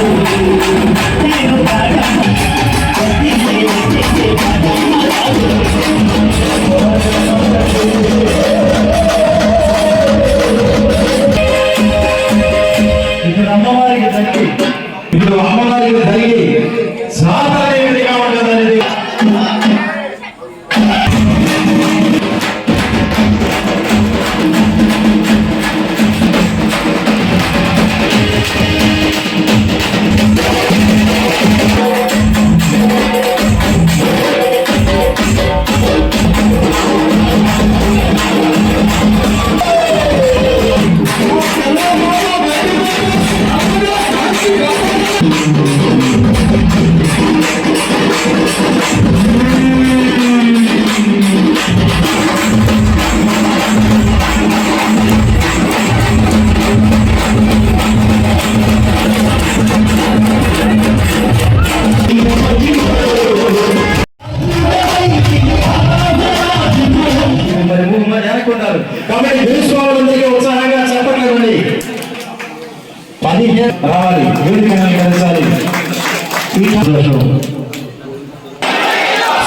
ఇప్పుడు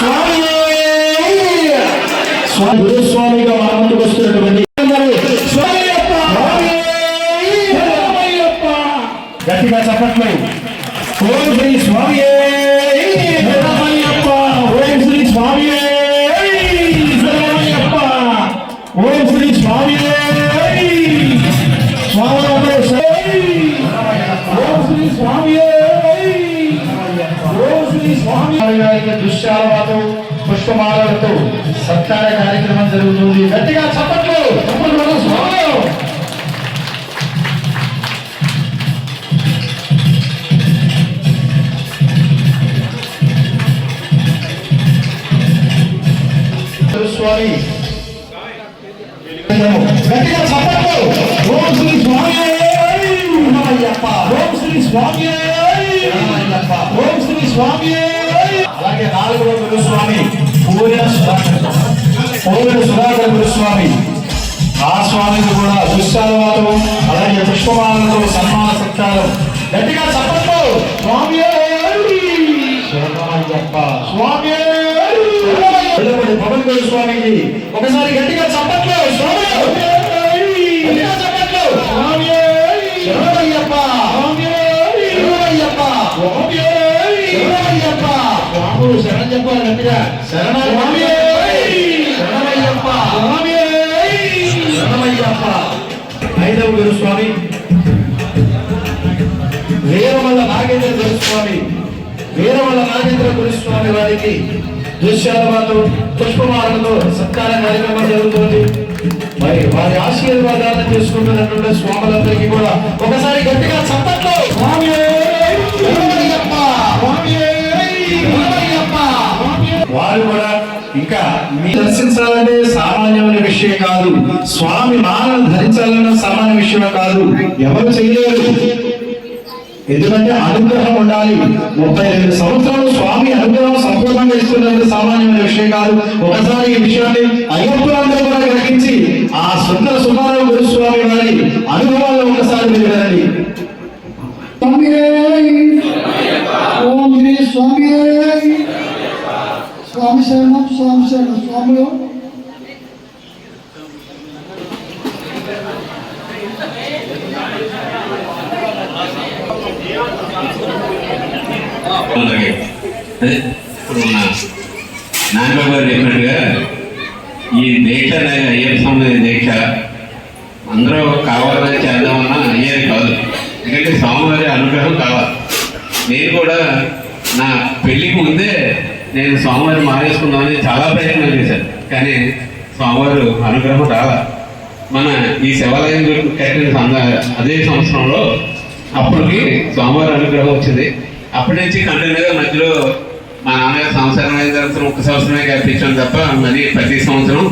స్వామి స్వామి గురుస్వామిగా మన ముందుకు వస్తున్నటువంటి గట్టిగా చెప్పట్లేదు ఓం శ్రీ స్వామి అప్ప ఓం శ్రీ స్వామి అప్ప ఓం శ్రీ స్వామి స్వామి గారికి దుశ్శాలతో పుష్పమాలలతో సత్కార కార్యక్రమం జరుగుతుంది. గట్టిగా చప్పట్లు చప్పట్లు కొట్టు స్వామి స్వామి. గట్టిగా చప్పట్లు. ఓం శ్రీ స్వామి. అయ్యప్ప ఓం శ్రీ స్వామి. అయ్యప్ప ఓం శ్రీ స్వామి. అలాగే నాలుగవ గురుస్వామి పూర్ణ సుధాకర్. పూర్ణ సుధాకర్ గురుస్వామి. ఆ స్వామికి కూడా దుశ్శాలవాలు అలాగే పుష్పమాలతో సన్మాన సత్కారం. గట్టిగా చెప్పండి స్వామి స్వామి పవన్ గురుస్వామికి ఒకసారి గట్టిగా చెప్పట్లు స్వామి గట్టిగా చప్పట్లు స్వామి శరణమయ్యప్ప స్వామి శరణమయ్యప్ప స్వామి శరణమయ్యప్ప స్వాములు శరణం చెప్పాలి గట్టిగా శరణమయ్య శరణమయ్యప్ప స్వామి శరణమయ్యప్ప ఐదవ గురు స్వామి వీరమల్ల నాగేంద్ర గురుస్వామి. వీరమల్ల నాగేంద్ర గురుస్వామి వారికి దుశ్శాలతో పుష్పమాలతో సత్కార కార్యక్రమం జరుగుతుంది. మరి వారి ఆశీర్వాదాలను చేసుకుంటున్నటువంటి స్వాములందరికీ కూడా ఒకసారి గట్టిగా చప్పట్లు. స్వామి వారు కూడా ఇంకా మీ దర్శించాలంటే సామాన్యమైన విషయం కాదు. స్వామి మాలను ధరించాలన్న సామాన్య విషయం కాదు. ఎవరు చేయలేరు. ఎందుకంటే అనుగ్రహం ఉండాలి. ముప్పై రెండు సంవత్సరాలు స్వామి అనుగ్రహం సంపూర్ణంగా ఇస్తున్నది సామాన్యమైన విషయం కాదు. ఒకసారి ఈ విషయాన్ని అయ్యప్పలందరూ కూడా గ్రహించి ఆ సుందర సుమారావు గురుస్వామి వారి అనుభవాలను ఒకసారి మీరు వినండి స్వామి ఓం శ్రీ స్వామి స్వామి శరణం స్వామి శరణం స్వాములు అలాగే అదే ఇప్పుడు మన నాన్నబాబు గారు చెప్పినట్టుగా ఈ దీక్ష అనేది అయ్యప్ప స్వామి దీక్ష అందరూ కావాలని చేద్దామన్నా అయ్యేది కాదు. ఎందుకంటే స్వామివారి అనుగ్రహం కావాలి. నేను కూడా నా పెళ్ళికి ముందే నేను స్వామివారిని మారేసుకుందామని చాలా ప్రయత్నం చేశాను. కానీ స్వామివారు అనుగ్రహం రావాలి మన ఈ శివాలయం కట్టిన సంద- అదే సంవత్సరంలో అప్పటికి స్వామివారి అనుగ్రహం వచ్చింది. అప్పటి నుంచి కంటిన్యూగా మధ్యలో మా నాన్నగారు సంవత్సరం అయిన తర్వాత ఒక సంవత్సరమే కల్పించాం తప్ప మరి ప్రతి సంవత్సరం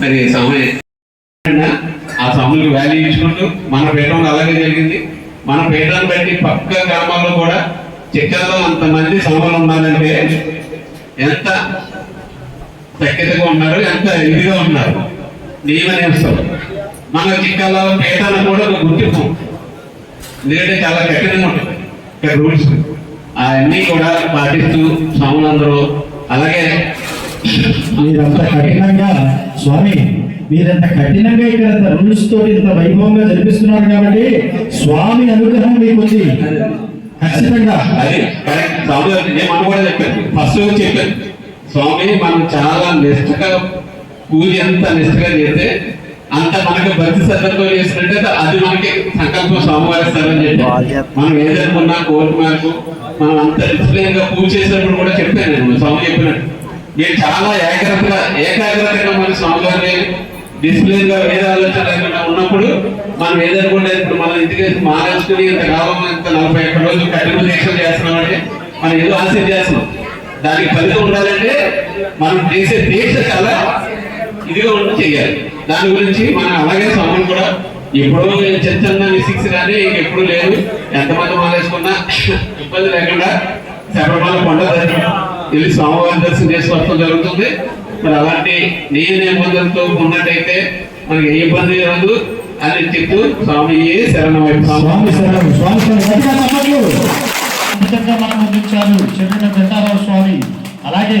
మరి సమయం ఆ స్వాములకు వాల్యూ ఇచ్చుకుంటూ మన పీఠంలో అలాగే జరిగింది. మన పీఠాన్ని బట్టి పక్క గ్రామాల్లో కూడా చిక్కల్లో అంతమంది స్వాములు ఉన్నారంటే ఎంత సఖ్యతగా ఉన్నారు ఎంత ఇదిగా ఉన్నారు. నియమ నియమిస్తాం మన చిక్కల్లో పీఠాన్ని కూడా ఒక గుర్తింపు. ఎందుకంటే చాలా కఠినంగా ఉంటుంది ఇక్కడ రూల్స్. అవన్నీ కూడా పాటిస్తూ స్వాములందరూ అలాగే మీరంత కఠినంగా స్వామి మీరంత కఠినంగా ఇక్కడ రూల్స్ తోటి ఇంత వైభవంగా జరిపిస్తున్నారు కాబట్టి స్వామి అనుగ్రహం మీకు ఉంది. ఖచ్చితంగా. అది స్వామి నేను మనం కూడా చెప్పాను ఫస్ట్ చెప్పాను స్వామి మనం చాలా నిష్ఠగా పూజ ఎంత నిష్ఠగా చేస్తే అంత మనకి భక్తి శ్రద్ధతో చేసినట్టే అది మనకి సంకల్పం స్వామివారి చెప్పి మనం ఏదనుకున్నా మేరకు మనం అంత డిసిప్లిన్గా పూజ చేసినప్పుడు కూడా చెప్పాను నేను. స్వామి చెప్పినట్టు. మీరు చాలా ఏకాగ్రతగా ఏకాగ్రతగా మన స్వామివారిని డిసిప్లిన్గా వేరే ఆలోచన లేకుండా ఉన్నప్పుడు మనం ఏదనుకుంటే ఇప్పుడు మనం ఇంటికి మానేసుకుని ఇంత కాలం ఇంత నలభై ఒక్క రోజులు కఠిన దీక్షలు చేస్తున్నాం అంటే మనం ఏదో ఆశ చేస్తున్నాం? దానికి ఫలితం ఉండాలంటే మనం చేసే దీక్ష చాలా ఇదిగా ఉండి చేయాలి. దాని గురించి మనం అలాగే సమయం కూడా ఎప్పుడో చర్చన్న సిక్స్ కానీ ఎప్పుడు లేదు ఎంతమంది మానేసుకున్నా ఇబ్బంది లేకుండా శబరిమల కొండ వెళ్ళి స్వామివారి దర్శనం చేసి వస్తాం జరుగుతుంది. మరి అలాంటి నేను ఇబ్బందులతో ఉన్నట్టయితే మనకి ఏ ఇబ్బంది రాదు అని చెప్తూ స్వామి శరణం స్వామి. శరణం స్వామి మనం అందించారు. అలాగే